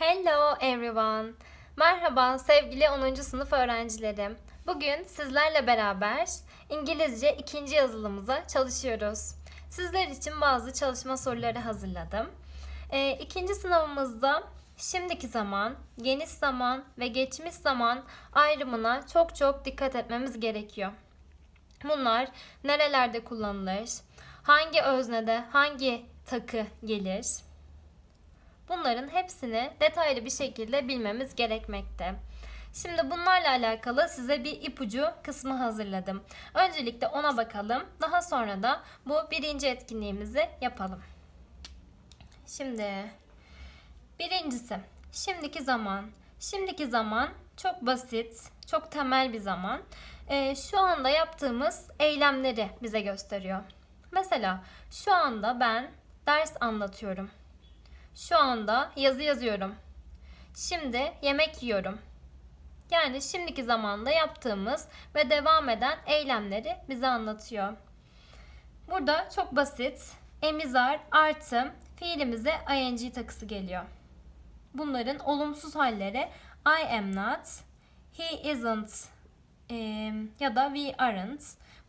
Hello everyone. Merhaba sevgili 10. sınıf öğrencilerim. Bugün sizlerle beraber İngilizce ikinci yazılımıza çalışıyoruz. Sizler için bazı çalışma soruları hazırladım. Ee, ikinci sınavımızda şimdiki zaman, geniş zaman ve geçmiş zaman ayrımına çok çok dikkat etmemiz gerekiyor. Bunlar nerelerde kullanılır? Hangi öznede hangi takı gelir? Bunların hepsini detaylı bir şekilde bilmemiz gerekmekte. Şimdi bunlarla alakalı size bir ipucu kısmı hazırladım. Öncelikle ona bakalım. Daha sonra da bu birinci etkinliğimizi yapalım. Şimdi birincisi şimdiki zaman. Şimdiki zaman çok basit, çok temel bir zaman. Ee, şu anda yaptığımız eylemleri bize gösteriyor. Mesela şu anda ben ders anlatıyorum. Şu anda yazı yazıyorum. Şimdi yemek yiyorum. Yani şimdiki zamanda yaptığımız ve devam eden eylemleri bize anlatıyor. Burada çok basit emizar artı fiilimize ing takısı geliyor. Bunların olumsuz halleri I am not, he isn't e, ya da we aren't.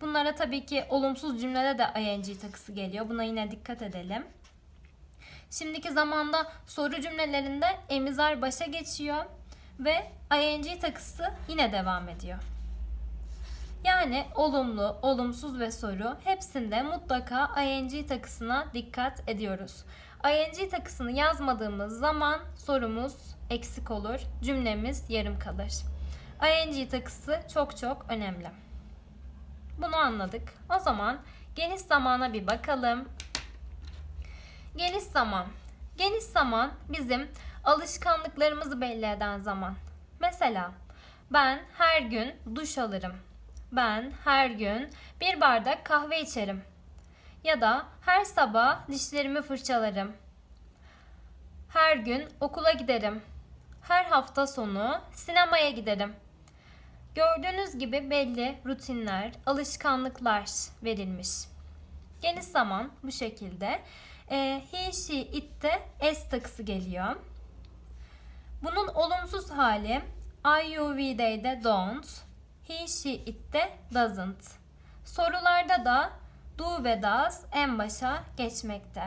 Bunlara tabii ki olumsuz cümlede de ing takısı geliyor. Buna yine dikkat edelim. Şimdiki zamanda soru cümlelerinde emizar başa geçiyor ve ing takısı yine devam ediyor. Yani olumlu, olumsuz ve soru hepsinde mutlaka ing takısına dikkat ediyoruz. ing takısını yazmadığımız zaman sorumuz eksik olur, cümlemiz yarım kalır. ing takısı çok çok önemli. Bunu anladık. O zaman geniş zamana bir bakalım. Geniş zaman. Geniş zaman bizim alışkanlıklarımızı belli eden zaman. Mesela ben her gün duş alırım. Ben her gün bir bardak kahve içerim. Ya da her sabah dişlerimi fırçalarım. Her gün okula giderim. Her hafta sonu sinemaya giderim. Gördüğünüz gibi belli rutinler, alışkanlıklar verilmiş. Geniş zaman bu şekilde. E, he, she, it'te s takısı geliyor. Bunun olumsuz hali I, you, we, they'de don't. He, she, it'te doesn't. Sorularda da do ve does en başa geçmekte.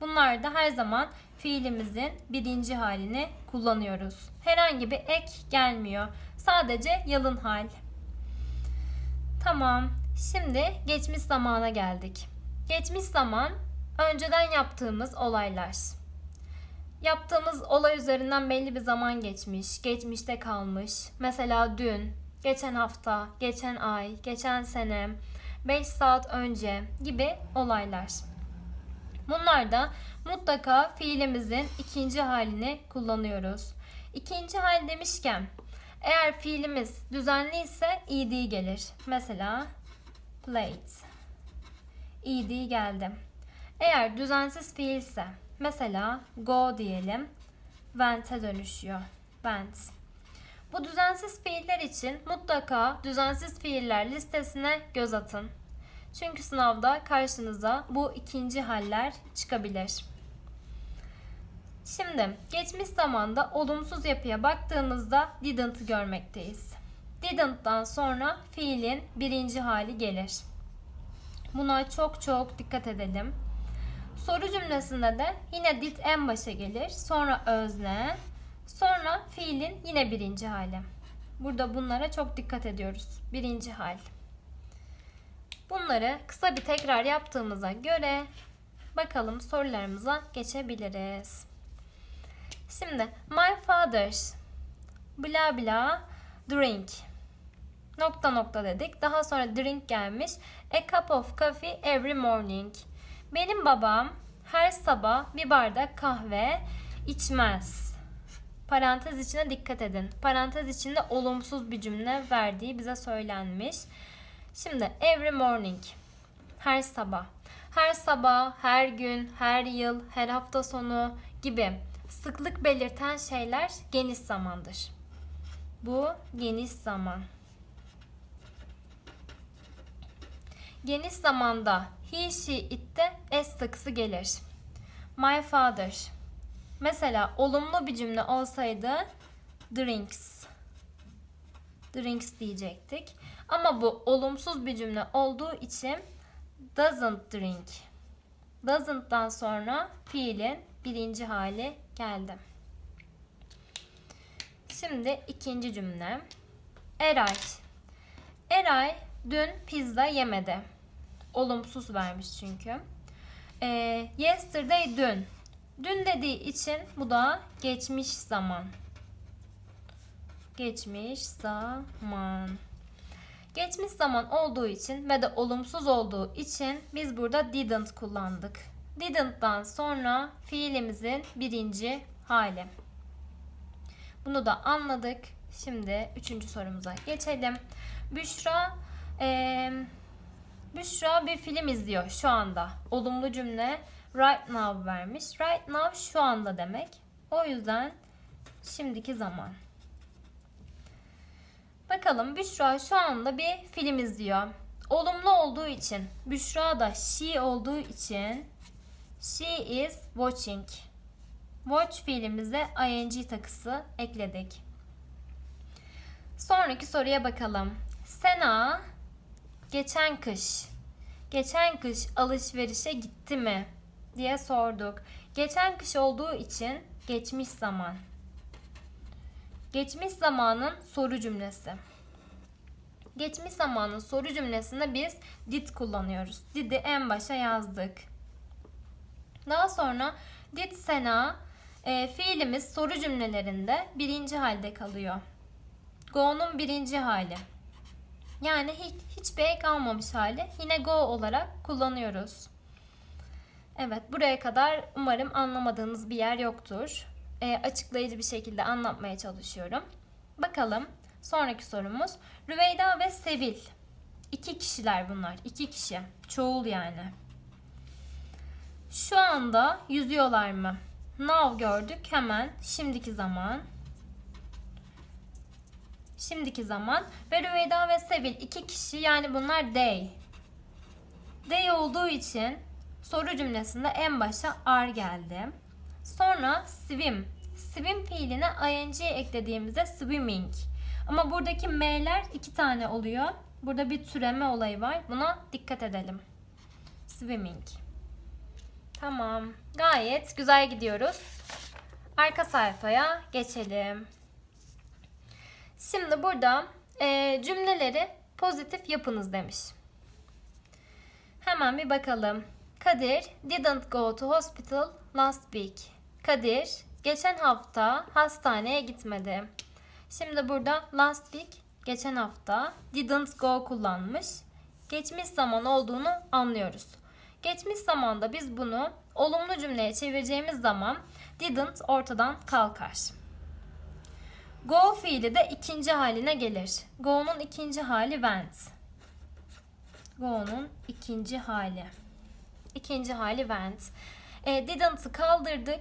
Bunlarda her zaman fiilimizin birinci halini kullanıyoruz. Herhangi bir ek gelmiyor. Sadece yalın hal. Tamam. Şimdi geçmiş zamana geldik. Geçmiş zaman önceden yaptığımız olaylar. Yaptığımız olay üzerinden belli bir zaman geçmiş, geçmişte kalmış. Mesela dün, geçen hafta, geçen ay, geçen sene, 5 saat önce gibi olaylar. Bunlarda mutlaka fiilimizin ikinci halini kullanıyoruz. İkinci hal demişken eğer fiilimiz düzenli ise ed gelir. Mesela plate. ed geldi. Eğer düzensiz fiil ise mesela go diyelim went'e dönüşüyor. Went. Bu düzensiz fiiller için mutlaka düzensiz fiiller listesine göz atın. Çünkü sınavda karşınıza bu ikinci haller çıkabilir. Şimdi geçmiş zamanda olumsuz yapıya baktığımızda didn't'ı görmekteyiz. Didn't'tan sonra fiilin birinci hali gelir. Buna çok çok dikkat edelim. Soru cümlesinde de yine did en başa gelir. Sonra özne. Sonra fiilin yine birinci hali. Burada bunlara çok dikkat ediyoruz. Birinci hal. Bunları kısa bir tekrar yaptığımıza göre bakalım sorularımıza geçebiliriz. Şimdi my father bla bla drink nokta nokta dedik. Daha sonra drink gelmiş. A cup of coffee every morning. Benim babam her sabah bir bardak kahve içmez. Parantez içine dikkat edin. Parantez içinde olumsuz bir cümle verdiği bize söylenmiş. Şimdi every morning. Her sabah. Her sabah, her gün, her yıl, her hafta sonu gibi sıklık belirten şeyler geniş zamandır. Bu geniş zaman. Geniş zamanda he, she, it'te s takısı gelir. My father. Mesela olumlu bir cümle olsaydı drinks. Drinks diyecektik. Ama bu olumsuz bir cümle olduğu için doesn't drink. Doesn't'dan sonra fiilin birinci hali geldi. Şimdi ikinci cümle. Eray. Eray dün pizza yemedi. Olumsuz vermiş çünkü. Ee, yesterday dün. Dün dediği için bu da geçmiş zaman. Geçmiş zaman. Geçmiş zaman olduğu için ve de olumsuz olduğu için biz burada didn't kullandık. Didn't'tan sonra fiilimizin birinci hali. Bunu da anladık. Şimdi üçüncü sorumuza geçelim. Büşra eee, Büşra bir film izliyor şu anda. Olumlu cümle right now vermiş. Right now şu anda demek. O yüzden şimdiki zaman. Bakalım Büşra şu anda bir film izliyor. Olumlu olduğu için, Büşra da she olduğu için she is watching. Watch fiilimize ing takısı ekledik. Sonraki soruya bakalım. Sena geçen kış geçen kış alışverişe gitti mi diye sorduk. Geçen kış olduğu için geçmiş zaman. Geçmiş zamanın soru cümlesi. Geçmiş zamanın soru cümlesinde biz did kullanıyoruz. Did'i en başa yazdık. Daha sonra did Sena e, fiilimiz soru cümlelerinde birinci halde kalıyor. Go'nun birinci hali. Yani hiç, hiçbir ek almamış hali yine go olarak kullanıyoruz. Evet buraya kadar umarım anlamadığınız bir yer yoktur. E, açıklayıcı bir şekilde anlatmaya çalışıyorum. Bakalım sonraki sorumuz. Rüveyda ve Sevil. İki kişiler bunlar. iki kişi. Çoğul yani. Şu anda yüzüyorlar mı? Now gördük hemen şimdiki zaman. Şimdiki zaman ve Rüveyda ve Sevil iki kişi yani bunlar they. They olduğu için soru cümlesinde en başa are geldi. Sonra swim. Swim fiiline ing eklediğimizde swimming. Ama buradaki m'ler iki tane oluyor. Burada bir türeme olayı var. Buna dikkat edelim. Swimming. Tamam. Gayet güzel gidiyoruz. Arka sayfaya geçelim. Şimdi burada e, cümleleri pozitif yapınız demiş. Hemen bir bakalım. Kadir didn't go to hospital last week. Kadir geçen hafta hastaneye gitmedi. Şimdi burada last week geçen hafta didn't go kullanmış. Geçmiş zaman olduğunu anlıyoruz. Geçmiş zamanda biz bunu olumlu cümleye çevireceğimiz zaman didn't ortadan kalkar. Go fiili de ikinci haline gelir. Go'nun ikinci hali went. Go'nun ikinci hali. İkinci hali went. E, didn't'ı kaldırdık.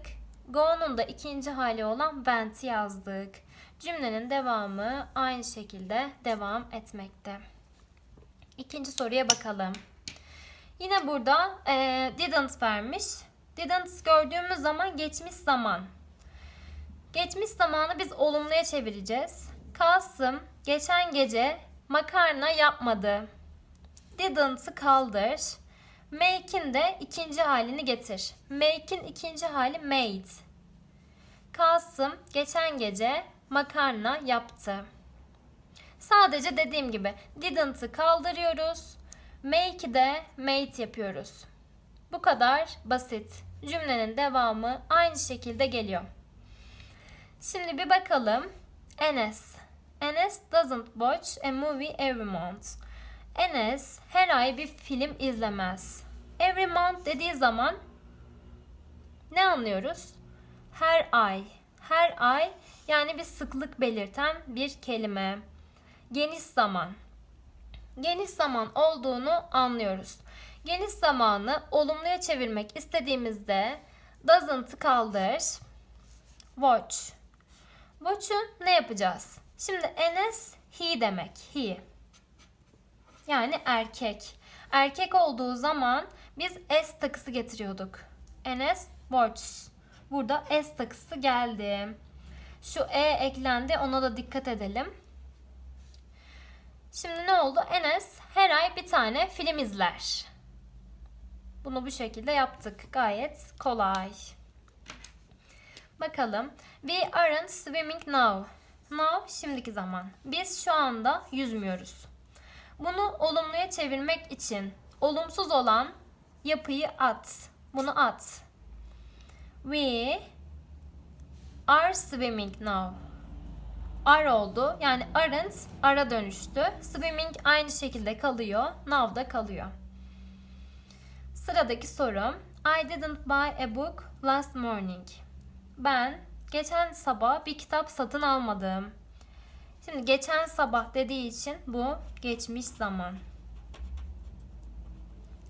Go'nun da ikinci hali olan went yazdık. Cümlenin devamı aynı şekilde devam etmekte. İkinci soruya bakalım. Yine burada e, didn't vermiş. Didn't gördüğümüz zaman geçmiş zaman. Geçmiş zamanı biz olumluya çevireceğiz. Kasım geçen gece makarna yapmadı. Didn't'ı kaldır. Make'in de ikinci halini getir. Make'in ikinci hali made. Kasım geçen gece makarna yaptı. Sadece dediğim gibi didn't'ı kaldırıyoruz. Make'i de made yapıyoruz. Bu kadar basit. Cümlenin devamı aynı şekilde geliyor. Şimdi bir bakalım. Enes. Enes doesn't watch a movie every month. Enes her ay bir film izlemez. Every month dediği zaman ne anlıyoruz? Her ay. Her ay yani bir sıklık belirten bir kelime. Geniş zaman. Geniş zaman olduğunu anlıyoruz. Geniş zamanı olumluya çevirmek istediğimizde doesn't kaldır. Watch. Watch'u ne yapacağız? Şimdi Enes he demek. He. Yani erkek. Erkek olduğu zaman biz s takısı getiriyorduk. Enes watches. Burada S takısı geldi. Şu E eklendi. Ona da dikkat edelim. Şimdi ne oldu? Enes her ay bir tane film izler. Bunu bu şekilde yaptık. Gayet kolay. Bakalım. We aren't swimming now. Now şimdiki zaman. Biz şu anda yüzmüyoruz. Bunu olumluya çevirmek için olumsuz olan yapıyı at. Bunu at. We are swimming now. Are oldu. Yani aren't ara dönüştü. Swimming aynı şekilde kalıyor. Now da kalıyor. Sıradaki sorum. I didn't buy a book last morning. Ben geçen sabah bir kitap satın almadım. Şimdi geçen sabah dediği için bu geçmiş zaman.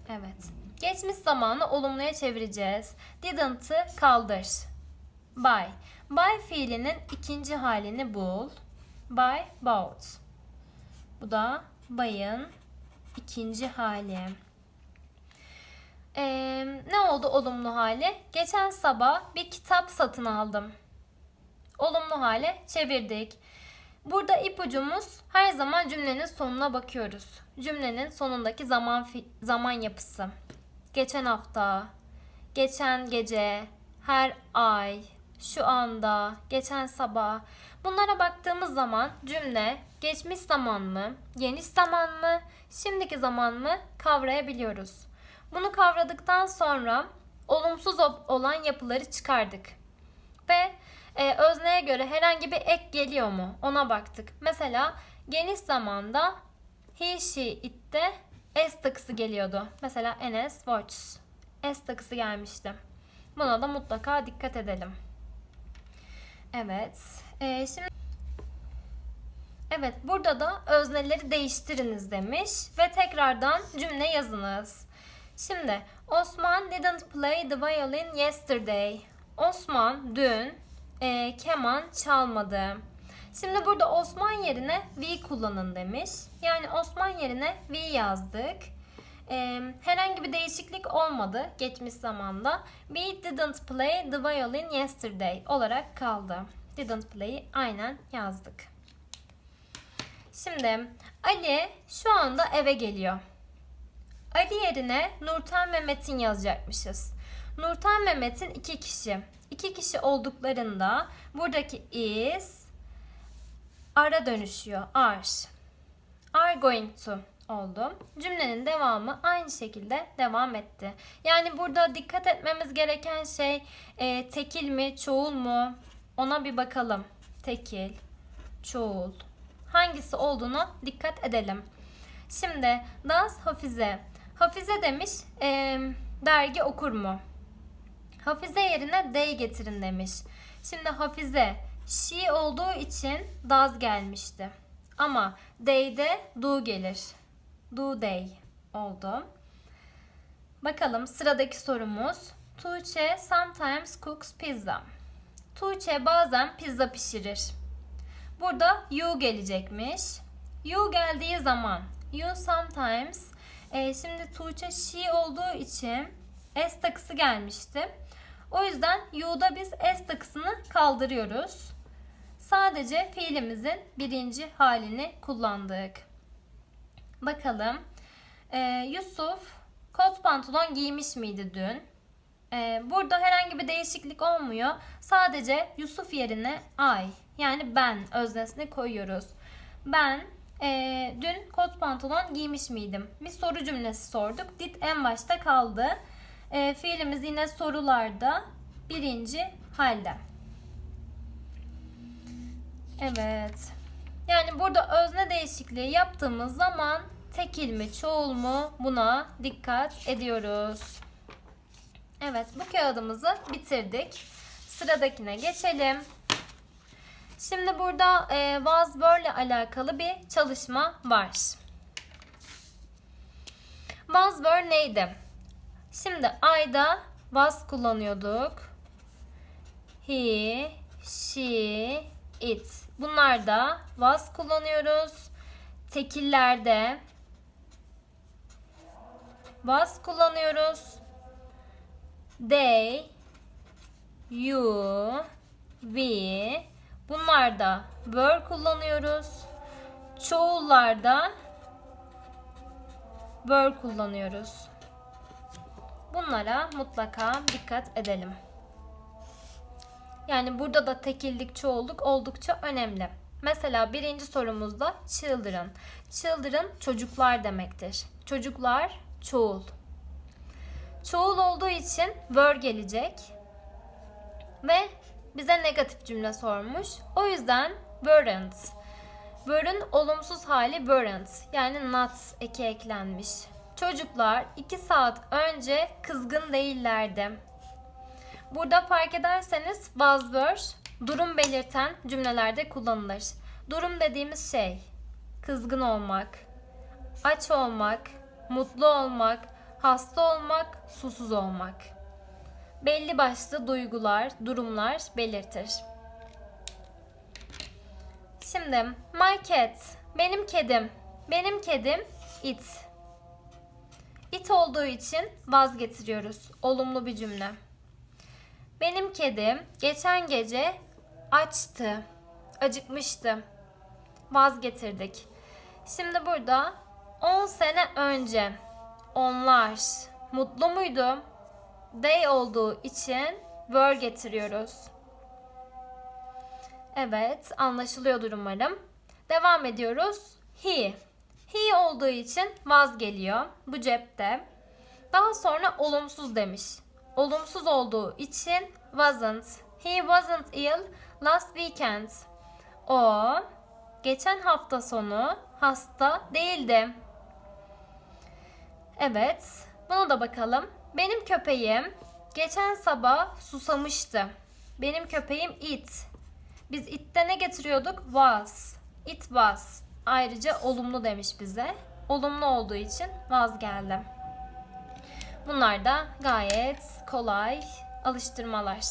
Evet. Geçmiş zamanı olumluya çevireceğiz. Didn't'ı kaldır. Buy. Buy fiilinin ikinci halini bul. Buy, bought. Bu da buy'ın ikinci hali. Ee, ne oldu olumlu hali? Geçen sabah bir kitap satın aldım. Olumlu hale çevirdik. Burada ipucumuz her zaman cümlenin sonuna bakıyoruz. Cümlenin sonundaki zaman zaman yapısı. Geçen hafta, geçen gece, her ay, şu anda, geçen sabah. Bunlara baktığımız zaman cümle geçmiş zaman mı, geniş zaman mı, şimdiki zaman mı kavrayabiliyoruz. Bunu kavradıktan sonra olumsuz olan yapıları çıkardık. Ve e, özneye göre herhangi bir ek geliyor mu ona baktık. Mesela geniş zamanda he, she, it'te s takısı geliyordu. Mesela Enes watches. S takısı gelmişti. Buna da mutlaka dikkat edelim. Evet. E, şimdi Evet, burada da özneleri değiştiriniz demiş ve tekrardan cümle yazınız. Şimdi Osman didn't play the violin yesterday. Osman dün e, keman çalmadı. Şimdi burada Osman yerine we kullanın demiş. Yani Osman yerine we yazdık. E, herhangi bir değişiklik olmadı geçmiş zamanda. We didn't play the violin yesterday olarak kaldı. Didn't play'i aynen yazdık. Şimdi Ali şu anda eve geliyor. Ali yerine Nurten ve Metin yazacakmışız. Nurten ve Metin iki kişi. İki kişi olduklarında buradaki is ara dönüşüyor. Are. Are going to oldu. Cümlenin devamı aynı şekilde devam etti. Yani burada dikkat etmemiz gereken şey e, tekil mi, çoğul mu? Ona bir bakalım. Tekil, çoğul. Hangisi olduğunu dikkat edelim. Şimdi Daz Hafize. Hafize demiş e, dergi okur mu? Hafize yerine they getirin demiş. Şimdi Hafize she olduğu için does gelmişti. Ama they'de do gelir. Do they oldu. Bakalım sıradaki sorumuz. Tuğçe sometimes cooks pizza. Tuğçe bazen pizza pişirir. Burada you gelecekmiş. You geldiği zaman you sometimes e, şimdi Tuğçe she olduğu için s takısı gelmişti. O yüzden you'da biz s takısını kaldırıyoruz. Sadece fiilimizin birinci halini kullandık. Bakalım. E, Yusuf kot pantolon giymiş miydi dün? E, burada herhangi bir değişiklik olmuyor. Sadece Yusuf yerine I yani ben öznesini koyuyoruz. Ben e, dün kot pantolon giymiş miydim? Bir soru cümlesi sorduk. Did en başta kaldı. E, fiilimiz yine sorularda birinci halde. Evet. Yani burada özne değişikliği yaptığımız zaman tekil mi çoğul mu buna dikkat ediyoruz. Evet bu kağıdımızı bitirdik. Sıradakine geçelim. Şimdi burada e, was were ile alakalı bir çalışma var. Was were neydi? Şimdi I'da was kullanıyorduk. He, she, it. Bunlarda was kullanıyoruz. Tekillerde was kullanıyoruz. They, you, we. Bunlarda were kullanıyoruz. Çoğullarda were kullanıyoruz. Bunlara mutlaka dikkat edelim. Yani burada da tekillik, çoğulluk oldukça önemli. Mesela birinci sorumuzda children. Children çocuklar demektir. Çocuklar çoğul. Çoğul olduğu için were gelecek. Ve bize negatif cümle sormuş. O yüzden weren't. Were'ın olumsuz hali weren't. Yani not eki eklenmiş. Çocuklar 2 saat önce kızgın değillerdi. Burada fark ederseniz was were durum belirten cümlelerde kullanılır. Durum dediğimiz şey kızgın olmak, aç olmak, mutlu olmak, hasta olmak, susuz olmak. Belli başlı duygular, durumlar belirtir. Şimdi my cat, benim kedim. Benim kedim it. It olduğu için vazgetiriyoruz. Olumlu bir cümle. Benim kedim geçen gece açtı. Acıkmıştı. Vazgetirdik. Şimdi burada 10 sene önce onlar mutlu muydu? They olduğu için were getiriyoruz. Evet, anlaşılıyordur umarım. Devam ediyoruz. He. He olduğu için was geliyor. Bu cepte. Daha sonra olumsuz demiş. Olumsuz olduğu için wasn't. He wasn't ill last weekend. O geçen hafta sonu hasta değildi. Evet, buna da bakalım. Benim köpeğim geçen sabah susamıştı. Benim köpeğim it. Biz it'te ne getiriyorduk? Was. It was. Ayrıca olumlu demiş bize. Olumlu olduğu için was geldi. Bunlar da gayet kolay alıştırmalar.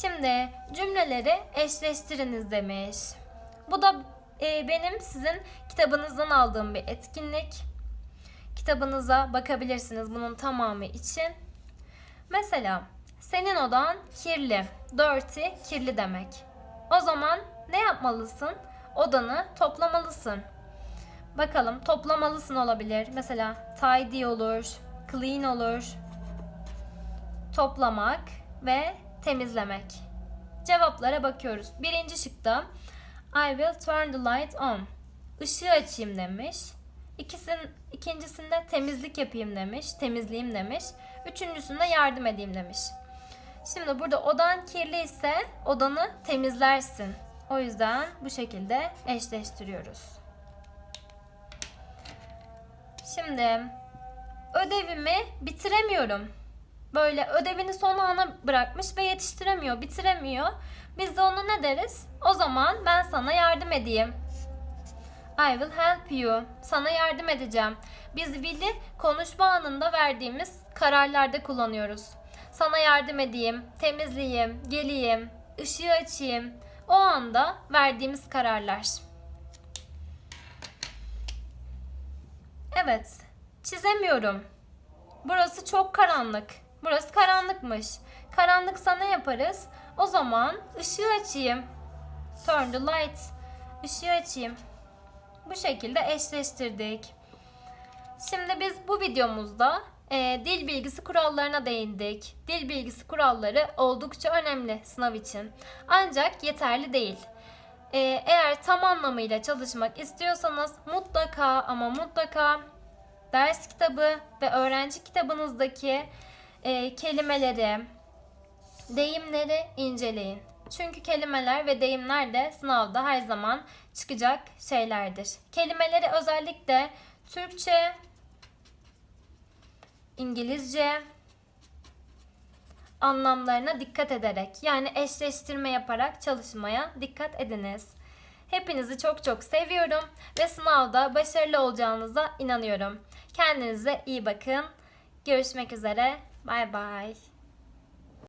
Şimdi cümleleri eşleştiriniz demiş. Bu da e, benim sizin kitabınızdan aldığım bir etkinlik. Kitabınıza bakabilirsiniz bunun tamamı için. Mesela senin odan kirli. Dirty, kirli demek. O zaman ne yapmalısın? Odanı toplamalısın. Bakalım toplamalısın olabilir. Mesela tidy olur, clean olur. Toplamak ve temizlemek. Cevaplara bakıyoruz. Birinci şıkta I will turn the light on. Işığı açayım demiş. İkisin, ikincisinde temizlik yapayım demiş. Temizleyeyim demiş. Üçüncüsünde yardım edeyim demiş. Şimdi burada odan kirli ise odanı temizlersin. O yüzden bu şekilde eşleştiriyoruz. Şimdi ödevimi bitiremiyorum. Böyle ödevini son ana bırakmış ve yetiştiremiyor, bitiremiyor. Biz de ona ne deriz? O zaman ben sana yardım edeyim. I will help you. Sana yardım edeceğim. Biz will'i konuşma anında verdiğimiz kararlarda kullanıyoruz. Sana yardım edeyim, temizleyeyim, geleyim, ışığı açayım. O anda verdiğimiz kararlar. Evet, çizemiyorum. Burası çok karanlık. Burası karanlıkmış. Karanlıksa ne yaparız? O zaman ışığı açayım. Turn the light. Işığı açayım. Bu şekilde eşleştirdik. Şimdi biz bu videomuzda e, dil bilgisi kurallarına değindik. Dil bilgisi kuralları oldukça önemli sınav için. Ancak yeterli değil. E, eğer tam anlamıyla çalışmak istiyorsanız mutlaka ama mutlaka ders kitabı ve öğrenci kitabınızdaki e, kelimeleri, deyimleri inceleyin. Çünkü kelimeler ve deyimler de sınavda her zaman çıkacak şeylerdir. Kelimeleri özellikle Türkçe, İngilizce anlamlarına dikkat ederek yani eşleştirme yaparak çalışmaya dikkat ediniz. Hepinizi çok çok seviyorum ve sınavda başarılı olacağınıza inanıyorum. Kendinize iyi bakın. Görüşmek üzere. Bay bay.